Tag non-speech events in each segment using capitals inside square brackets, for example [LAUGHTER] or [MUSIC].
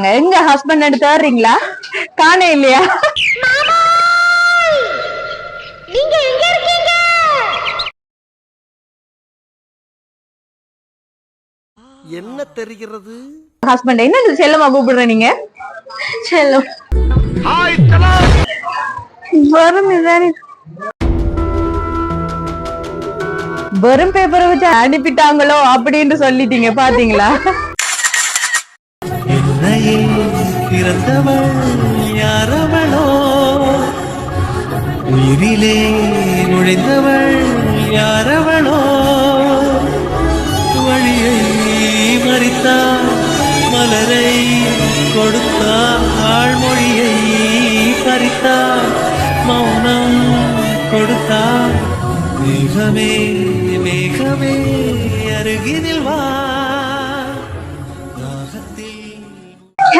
அங்க எங்க ஹஸ்பண்ட் எடுத்து தேடுறீங்களா காண இல்லையா? நீங்க எங்க இருக்கீங்க? என்ன தெரிகிறது? ஹஸ்பண்ட் என்ன செல்லமா கூப்பிடுற நீங்க? செல்லம். வரும் வெறும் பேப்பரை வச்சு அனுப்பிட்டாங்களோ அப்படின்னு சொல்லிட்டீங்க பாத்தீங்களா? என்னையே பிறந்தவள் யாரவளோ? உயிரிலே நுழைந்தவள் யாரவளோ? வழியை மறித்தாள் மலரை கொடுத்தாள் ஆழ்மொழியை பறித்தாள் மௌனம் கொடுத்தாள் மேகமே மேகமே அருகினில் வா.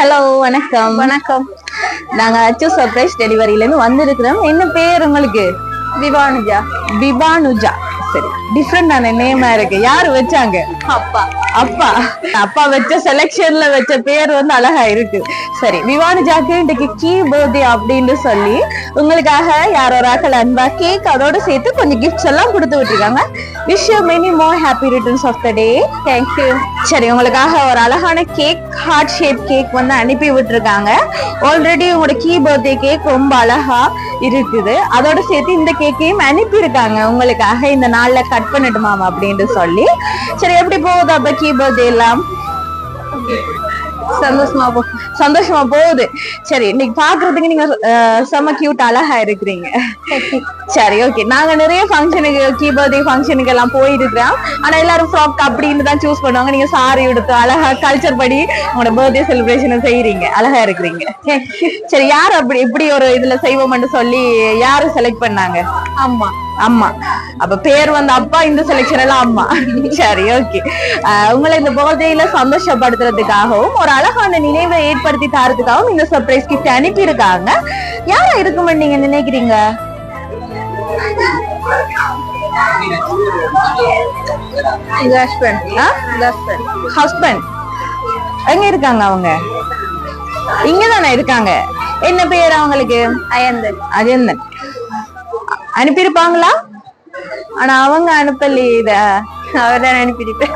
ஹலோ வணக்கம். வணக்கம். நாங்க அச்சு சர்ப்ரைஸ் டெலிவரியில இருந்து வந்திருக்கிறோம். என்ன பேர் உங்களுக்கு? விபானுஜா. விபானுஜா. சரி. டிஃப்ரெண்டான நேமா இருக்கு. யாரு வச்சாங்க? அப்பா. அப்பா. அப்பா வச்ச செலெக்ஷன்ல வச்ச பேர் வந்து அழகா இருக்கு. சரி விவானுஜாக்கு இன்றைக்கு கீ பர்த்டே அப்படின்னு சொல்லி உங்களுக்காக யாரோ ராக்கள் அன்பா கேக் அதோட சேர்த்து கொஞ்சம் கிஃப்ட்ஸ் எல்லாம் கொடுத்து விட்டுருக்காங்க. Wish you many more happy returns of the day thank you சரி உங்களுக்காக ஒரு அழகான கேக் ஹார்ட் ஷேப் கேக் வந்து அனுப்பி விட்டுருக்காங்க. ஆல்ரெடி உங்களோட கீ பர்த்டே கேக் ரொம்ப அழகா இருக்குது. அதோட சேர்த்து இந்த கேக்கையும் அனுப்பியிருக்காங்க. உங்களுக்காக இந்த நாள்ல கட் பண்ணட்டுமாமா அப்படின்னு சொல்லி. சரி எப்படி போகுது அப்ப கீ பர்த்டே எல்லாம்? சந்தோஷமா போ சந்தோஷமா போகுது. சரி இன்னைக்கு பாக்குறதுக்கு நீங்க செம கியூட் அழகா இருக்கிறீங்க. சரி ஓகே நாங்க நிறைய ஃபங்க்ஷனுக்கு கீ பர்த்டே ஃபங்க்ஷனுக்கு எல்லாம் போயிருக்கிறோம் ஆனா எல்லாரும் ஃப்ராக் அப்படின்னு தான் சூஸ் பண்ணுவாங்க. நீங்க சாரி எடுத்து அழகா கல்ச்சர் படி உங்களோட பர்த்டே செலிப்ரேஷன் செய்யறீங்க அழகா இருக்கிறீங்க. சரி யார் அப்படி இப்படி ஒரு இதுல செய்வோம்னு சொல்லி யாரு செலக்ட் பண்ணாங்க? அம்மா. அம்மா அப்ப பேர் வந்து அப்பா இந்த செலெக்ஷன் எல்லாம் அம்மா. சரி ஓகே உங்களை இந்த பர்த்டேல சந்தோஷப்படுத்துறதுக்காகவும் ஒரு அழகான நினைவை ஏற்படுத்தி தரதுக்காகவும் இந்த சர்ப்ரைஸ் கிஃப்ட் அனுப்பி இருக்காங்க யாரா இருக்குமென்னு நீங்க நினைக்கிறீங்க? ஹஸ்பண்ட் எங்க இருக்காங்க அவங்க? இங்கதானே இருக்காங்க. என்ன பேர் அவங்களுக்கு? அயந்தன். அஜந்தன் அனுப்பியிருப்பாங்களா? ஆனா அவங்க அனுப்பலையே இத. அவர் தான் அனுப்பியிருப்பேன்.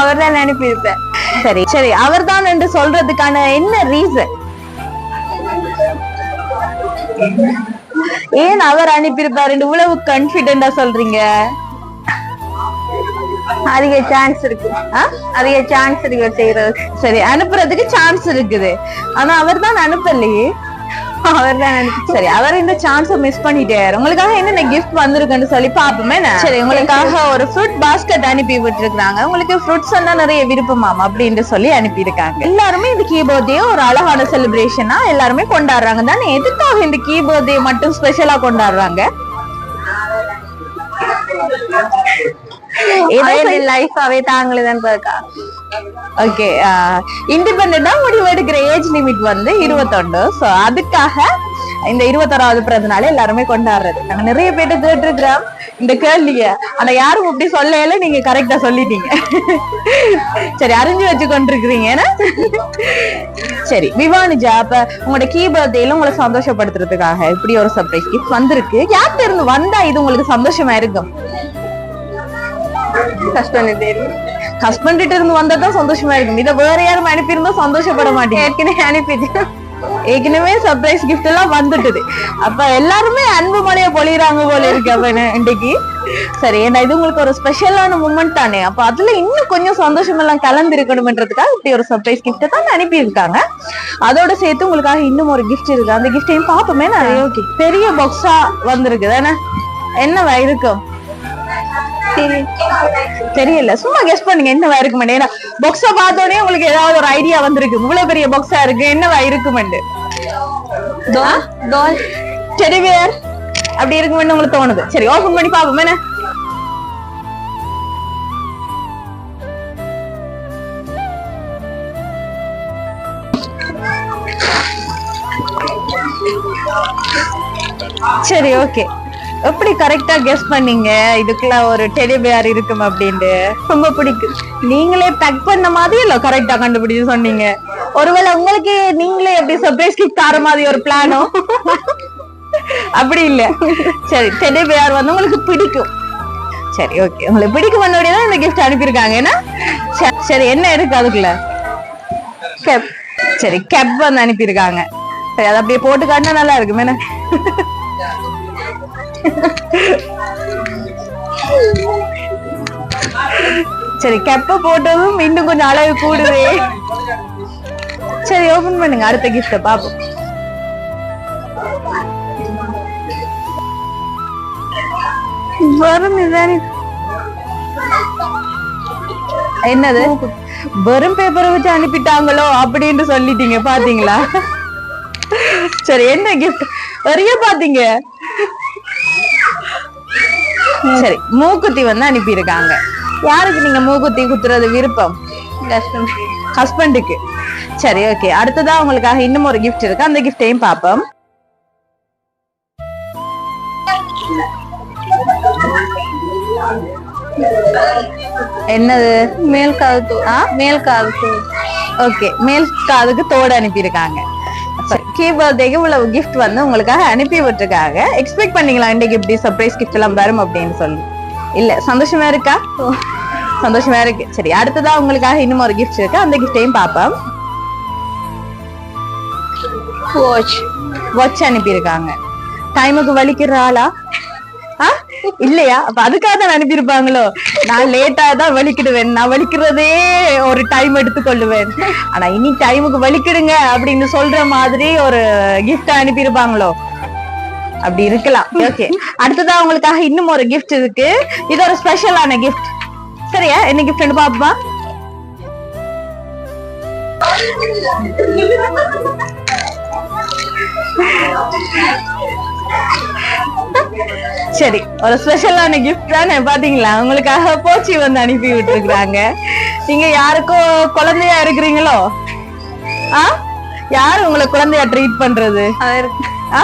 அவர் தான் அனுப்பியிருப்பேன். சரி சரி. அவர் தான் என்று சொல்றதுக்கான என்ன ரீசன் ஏன் அவர் அனுப்பியிருப்பாரு? இவ்வளவு கான்பிடென்டா சொல்றீங்க? அதிக சான்ஸ் இருக்கு. அதிக சான்ஸ் இருக்கு செய்யறது. சரி அனுப்புறதுக்கு சான்ஸ் இருக்குது. ஆனா அவர் தான் அனுப்பலையே அவர் தான் சரி அவர் இந்த சான்ஸ மிஸ் பண்ணிட்டாரு. உங்களுக்காக என்னென்ன கிஃப்ட் வந்திருக்குன்னு சொல்லி பாப்போமே. சரி உங்களுக்காக ஒரு ஃப்ரூட் பாஸ்கெட் அனுப்பி விட்டுருக்காங்க உங்களுக்கு ஃப்ரூட்ஸ் எல்லாம் நிறைய விருப்பமாம் அப்படின்னு சொல்லி அனுப்பி இருக்காங்க எல்லாருமே இந்த கீ பர்த்டே ஒரு அழகான செலிப்ரேஷனா எல்லாருமே கொண்டாடுறாங்க. தானே எதுக்காக இந்த கீ பர்த்டே மட்டும் ஸ்பெஷலா கொண்டாடுறாங்க? லைஃபாவே தாங்களே தான் இருக்கா ஓகே இண்டிபெண்டா uh, முடிவு எடுக்கிற ஏஜ் லிமிட் வந்து இருபத்தொண்டு சோ அதுக்காக இந்த இருபத்தொராவது பிறந்த நாள் எல்லாருமே கொண்டாடுறது. நாங்க நிறைய பேர்ட்ட கேட்டிருக்கிறோம். இந்த கேள்விய. ஆனா யாரும் இப்படி சொல்லல. நீங்க கரெக்டா சொல்லிட்டீங்க. சரி அறிஞ்சு வச்சு கொண்டிருக்கிறீங்க. சரி விவானிஜா அப்ப உங்களோட கீ பர்த்டேல உங்களை சந்தோஷப்படுத்துறதுக்காக இப்படி ஒரு சர்ப்ரைஸ் கிஃப்ட் வந்திருக்கு. யார்கிட்ட இருந்து வந்தா இது உங்களுக்கு சந்தோஷமா இருக்கும்? ஹஸ்பண்ட் ஹஸ்பண்ட் கிட்ட இருந்து வந்தா தான் சந்தோஷமா இருக்கும் இத வேற யாரும் அனுப்பியிருந்தா சந்தோஷப்பட மாட்டேங்க ஏற்கனவே அனுப்பிட்டு ஏற்கனவே சர்ப்ரைஸ் கிஃப்ட் எல்லாம் வந்துட்டுது அப்ப எல்லாருமே அன்பு மழைய பொழியறாங்க போல இருக்கு அப்ப இன்னைக்கு சரி ஏன்னா இது உங்களுக்கு ஒரு ஸ்பெஷலான மூமெண்ட் தானே அப்ப அதுல இன்னும் கொஞ்சம் சந்தோஷம் எல்லாம் கலந்து இருக்கணும்ன்றதுக்காக இப்படி ஒரு சர்ப்ரைஸ் கிஃப்ட் தான் அனுப்பி இருக்காங்க அதோட சேர்த்து உங்களுக்காக இன்னும் ஒரு கிஃப்ட் இருக்கு அந்த கிஃப்டையும் பாப்போமே நான் ஓகே பெரிய பாக்ஸா வந்திருக்கு தானே என்னவா இருக்கும் [LAUGHS] தெரியல. சும்மா கெஸ் பண்ணுங்க என்னவா இருக்குமெண்டு. ஏன்னா பாக்ஸ பார்த்தோடனே உங்களுக்கு ஏதாவது ஒரு ஐடியா வந்திருக்கு. இவ்வளவு பெரிய பாக்ஸா இருக்கு என்னவா இருக்குமெண்டு. டெடிபியர் அப்படி இருக்குமென்னு உங்களுக்கு தோணுது. சரி ஓபன் பண்ணி பாப்போம் என்ன? சரி ஓகே எப்படி கரெக்டா கெஸ் பண்ணீங்க? இதுக்குள்ள ஒரு டெலிபியார் இருக்கும் அப்படின்ட்டு. ரொம்ப பிடிக்கும் நீங்களே பேக் பண்ண மாதிரி இல்ல கரெக்டா கண்டுபிடிச்சு சொன்னீங்க? ஒருவேளை உங்களுக்கு நீங்களே எப்படி சர்ப்ரைஸ் கிஃப்ட் தர மாதிரி ஒரு பிளானோ அப்படி இல்ல. சரி டெலிபியார் வந்து உங்களுக்கு பிடிக்கும். சரி ஓகே உங்களுக்கு பிடிக்கும் பண்ணபடியே தான் இந்த கிஃப்ட் அனுப்பியிருக்காங்க. ஏன்னா சரி, சரி என்ன இருக்கு அதுக்குள்ள? கேப் சரி கேப் வந்து அனுப்பியிருக்காங்க. சரி அதை அப்படியே போட்டு காட்டினா நல்லா இருக்கும். என்ன? சரி கெப்ப போட்டதும் இன்னும் கொஞ்சம் அளவு கூடுதே. சரி ஓபன் பண்ணுங்க அடுத்த கிஃப்ட பாப்போம். வரும் இதானே. என்னது? வெறும் பேப்பரை வச்சு அனுப்பிட்டாங்களோ அப்படின்னு சொல்லிட்டீங்க பாத்தீங்களா? சரி என்ன கிஃப்ட் வரைய பாத்தீங்க? சரி மூக்குத்தி வந்து அனுப்பியிருக்காங்க. யாருக்கு நீங்க மூக்குத்தி குத்துறது விருப்பம்? ஹஸ்பண்டுக்கு சரி ஓகே அடுத்ததா உங்களுக்காக இன்னும் ஒரு கிஃப்ட் இருக்கு. அந்த கிஃப்டையும் பார்ப்போம். என்னது? மேல் காது மேல் காது ஓகே மேல் காதுக்கு தோடு அனுப்பியிருக்காங்க. கீ பர்த்டேக்கு இவ்வளவு கிஃப்ட் வந்து உங்களுக்காக அனுப்பி விட்டுருக்காங்க. எக்ஸ்பெக்ட் பண்ணீங்களா இன்னைக்கு இப்படி சர்ப்ரைஸ் கிஃப்ட் எல்லாம் வரும் அப்படின்னு சொல்லி. இல்ல சந்தோஷமா இருக்கா? சந்தோஷமா இருக்கு. சரி அடுத்ததா உங்களுக்காக இன்னும் ஒரு கிஃப்ட் இருக்கு. அந்த கிஃப்டையும் பார்ப்போம். வாட்ச் வாட்ச் அனுப்பியிருக்காங்க. டைமுக்கு வலிக்கிற ஆளா? இல்லையா? அப்ப அதுக்காக தான் அனுப்பியிருப்பாங்களோ? நான் லேட்டா தான் வலிக்கிடுவேன். நான் வலிக்கிறதே ஒரு டைம் எடுத்துக்கொள்ளுவேன். ஆனா இனி டைமுக்கு வலிக்கிடுங்க அப்படின்னு சொல்ற மாதிரி ஒரு கிஃப்ட் அனுப்பியிருப்பாங்களோ? அப்படி இருக்கலாம். ஓகே அடுத்ததா உங்களுக்காக இன்னும் ஒரு கிஃப்ட் இருக்கு. இது ஒரு ஸ்பெஷலான கிஃப்ட் சரியா? என்ன கிஃப்ட் பாப்பா சரி ஒரு ஸ்பெஷலான கிஃப்ட் தானே பாத்தீங்களா? உங்களுக்காக போச்சி வந்து அனுப்பி விட்டுருக்காங்க நீங்க யாருக்கும் குழந்தையா இருக்கிறீங்களோ? ஆ? யாரு உங்களை குழந்தையா ட்ரீட் பண்றது? ஆ?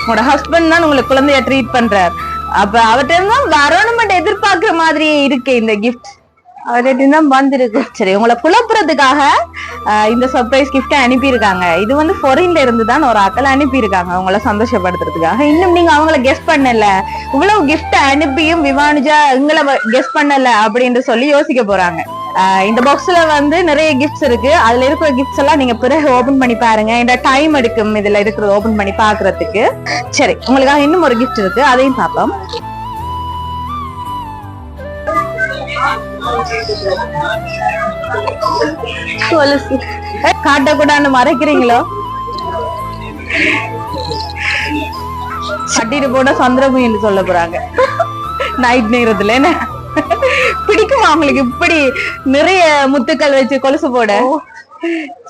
உங்களோட ஹஸ்பண்ட் தான் உங்களை குழந்தையா ட்ரீட் பண்றார். அப்ப அவர்கிட்ட இருந்தா வரணும் எதிர்பார்க்கிற மாதிரியே இருக்கு இந்த கிஃப்ட் தான் வந்திருக்கு. சரி உங்களை புலப்புறதுக்காக இந்த சர்ப்ரைஸ் கிஃப்ட் அனுப்பியிருக்காங்க. இது வந்து ஃபொரின்ல இருந்து தான் ஒரு ஆக்கள் அனுப்பியிருக்காங்க அவங்கள சந்தோஷப்படுத்துறதுக்காக. இன்னும் நீங்க அவங்கள கெஸ் பண்ணல. இவ்வளவு கிஃப்ட் அனுப்பியும் விவானுஜா எங்களை கெஸ் பண்ணல அப்படின்னு சொல்லி யோசிக்க போறாங்க. இந்த பாக்ஸ்ல வந்து நிறைய கிஃப்ட்ஸ் இருக்கு. அதுல இருக்கிற கிஃப்ட்ஸ் எல்லாம் நீங்க பிறகு ஓபன் பண்ணி பாருங்க. இந்த டைம் எடுக்கும் இதுல இருக்கிறது ஓபன் பண்ணி பாக்குறதுக்கு சரி உங்களுக்காக இன்னும் ஒரு கிஃப்ட் இருக்கு. அதையும் பார்ப்போம். கொலுசு காட்டக்கூடாது மறைக்கிறீங்களோ? கட்டிட்டு போனா சந்திரமுகின்னு சொல்ல போறாங்க. நைட் நேரத்துல என்ன? பிடிக்குமா உங்களுக்கு இப்படி நிறைய முத்துக்கள் வச்சு கொலுசு போட?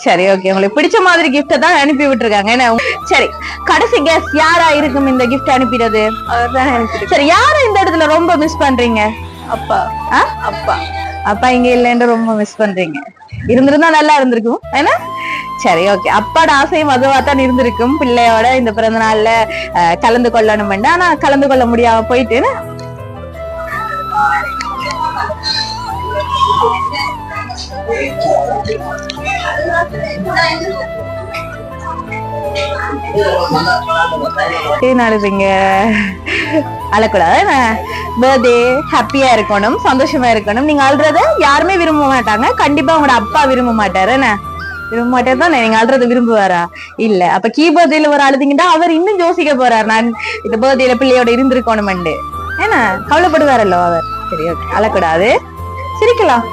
சரி ஓகே உங்களுக்கு பிடிச்ச மாதிரி கிஃப்ட தான் அனுப்பி விட்டுருக்காங்க. என்ன? சரி கடைசி கெஸ் யாரா இருக்கும் இந்த கிஃப்ட் அனுப்பிடுறது? சரி யார இந்த இடத்துல ரொம்ப மிஸ் பண்றீங்க? அப்பா. அப்பா. அப்பா இங்க இல்லைன்னு ரொம்ப மிஸ் பண்றீங்க. இருந்திருந்தா நல்லா இருந்திருக்கும். ஏன்னா? சரி ஓகே அப்பாட ஆசையும் அதுவா தான் இருந்திருக்கும். பிள்ளையோட இந்த பிறந்த நாள்ல அஹ், கலந்து கொள்ளணும் ஆனா கலந்து கொள்ள முடியாம போயிட்டு என்ன? ஏன் அழுதுங்க அழக்கூடாது பர்த்டே ஹாப்பியா இருக்கணும் சந்தோஷமா இருக்கணும். நீங்க அழுறத யாருமே விரும்ப மாட்டாங்க. கண்டிப்பா உங்களோட அப்பா விரும்ப மாட்டாரு என்ன? விரும்ப மாட்டேன் தான்? நீங்க அழுறது விரும்புவாரா? இல்ல. அப்ப கீ ஒரு அழுதிங்கன்னா அவர் இன்னும் யோசிக்க போறாரு நான் இந்த பர்த்டேல பிள்ளையோட இருந்திருக்கணும்ண்டு ஏன்னா கவலைப்படுவாரல்லோ அவர்? சரி ஓகே அழக்கூடாது. சிரிக்கலாம்.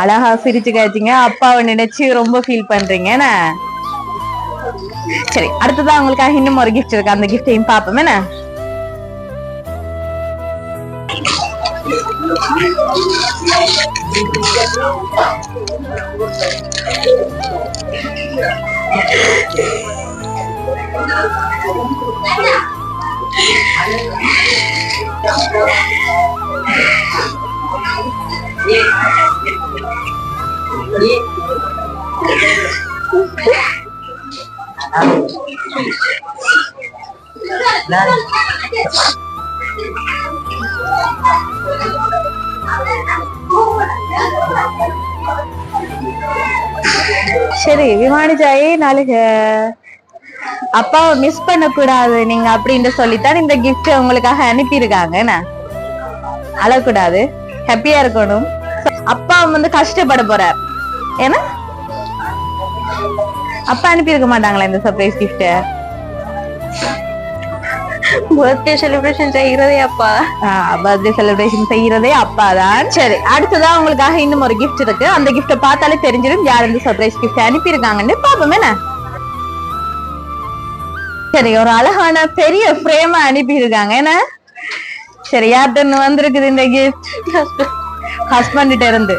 அழகா சிரிச்சு காய்ச்சிங்க. அப்பாவை நினைச்சு ரொம்ப ஃபீல் பண்றீங்க என்ன? சரி அடுத்ததான் உங்களுக்காக இன்னும் ஒரு கிஃப்ட் இருக்கு அந்த கிஃப்டையும் பாப்போம் என்ன Yeah. சரி விமானிஜாயி நாளைக்கு அப்பாவை மிஸ் பண்ண கூடாது நீங்க அப்படின்னு சொல்லித்தான் இந்த கிஃப்ட் உங்களுக்காக அனுப்பியிருக்காங்க என்ன? அழக்கூடாது ஹாப்பியா இருக்கணும். அப்பா வந்து கஷ்டப்பட போறார். ஏன்னா அப்பா அனுப்பியிருக்க மாட்டாங்களா இந்த சர்ப்ரைஸ் கிஃப்ட் பர்த்டே செலிப்ரேஷன் செய்கிறதே அப்பா. பர்த்டே செலிப்ரேஷன் செய்யறதே அப்பா தான். சரி அடுத்ததா உங்களுக்காக இன்னும் ஒரு gift இருக்கு. அந்த கிஃப்ட பார்த்தாலே தெரிஞ்சிடும் யார் இந்த சர்ப்ரைஸ் கிஃப்ட் அனுப்பியிருக்காங்கன்னு. பாப்போம் என்ன? சரி ஒரு அழகான பெரிய ஃப்ரேமா அனுப்பியிருக்காங்க என்ன? சரி யார்கிட்ட வந்திருக்குது இந்த கிஃப்ட் ஹஸ்பண்ட் இருந்து.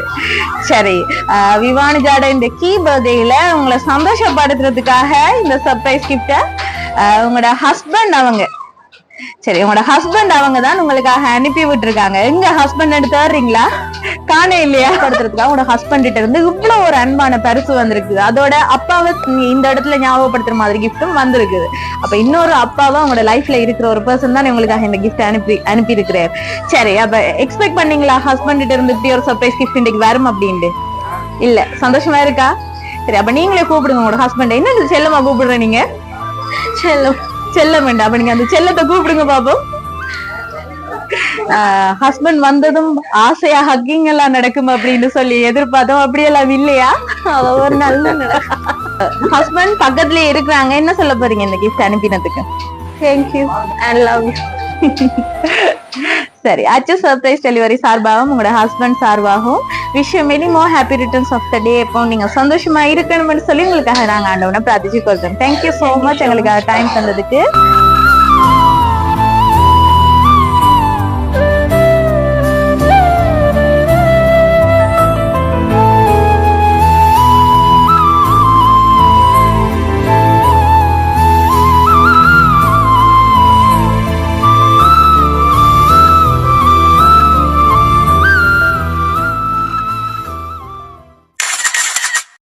சரி ஆஹ் விவானிஜாட இந்த கீ பர்த்டேல உங்களை சந்தோஷப்படுத்துறதுக்காக இந்த சர்ப்ரைஸ் கிஃப்ட உங்களோட ஹஸ்பண்ட் அவங்க சரி உங்களோட ஹஸ்பண்ட் அவங்க தான் உங்களுக்காக அனுப்பி விட்டுருக்காங்க. எங்க ஹஸ்பண்ட் எடுத்து வர்றீங்களா காண இல்லையா? படுத்துறதுக்காக உங்களோட ஹஸ்பண்ட் கிட்ட இருந்து இவ்வளவு ஒரு அன்பான பரிசு வந்திருக்கு அதோட அப்பாவை இந்த இடத்துல ஞாபகப்படுத்துற மாதிரி கிஃப்டும் வந்திருக்குது. அப்ப இன்னொரு அப்பாவா உங்களோட லைஃப்ல இருக்கிற ஒரு பர்சன் தான் உங்களுக்காக இந்த கிஃப்ட் அனுப்பி அனுப்பி இருக்கிறார் சரி அப்ப எக்ஸ்பெக்ட் பண்ணீங்களா ஹஸ்பண்ட் கிட்ட இருந்து இப்படி ஒரு சர்ப்ரைஸ் கிஃப்ட் இன்னைக்கு வரும் அப்படின்ட்டு? இல்ல சந்தோஷமா இருக்கா? சரி அப்ப நீங்களே கூப்பிடுங்க உங்களோட ஹஸ்பண்ட் என்ன இது செல்லமா கூப்பிடுற நீங்க? செல்லம். செல்லம் வேண்டாம். அப்ப நீங்க அந்த செல்லத்தை கூப்பிடுங்க பாப்போம் ஹஸ்பண்ட் வந்ததும் ஆசையா ஹக்கிங் எல்லாம் நடக்கும் அப்படின்னு சொல்லி எதிர்பார்த்தோம். அப்படியெல்லாம் இல்லையா? ஒரு நல்ல ஹஸ்பண்ட் பக்கத்துலயே இருக்கிறாங்க. என்ன சொல்ல போறீங்க இந்த gift அனுப்பினதுக்கு? Thank you and love you சரி அச்சு சர்ப்ரைஸ் டெலிவரி சார்பாகவும் உங்களோட ஹஸ்பண்ட் சார்பாகவும் விஷயம் many more happy returns of the day எப்போ நீங்க சந்தோஷமா இருக்கணும்னு சொல்லி உங்களுக்காக நாங்க ஆண்டவனை பிரார்த்திச்சு கொள்றோம் தேங்க்யூ ஸோ மச் எங்களுக்காக டைம் தந்ததுக்கு.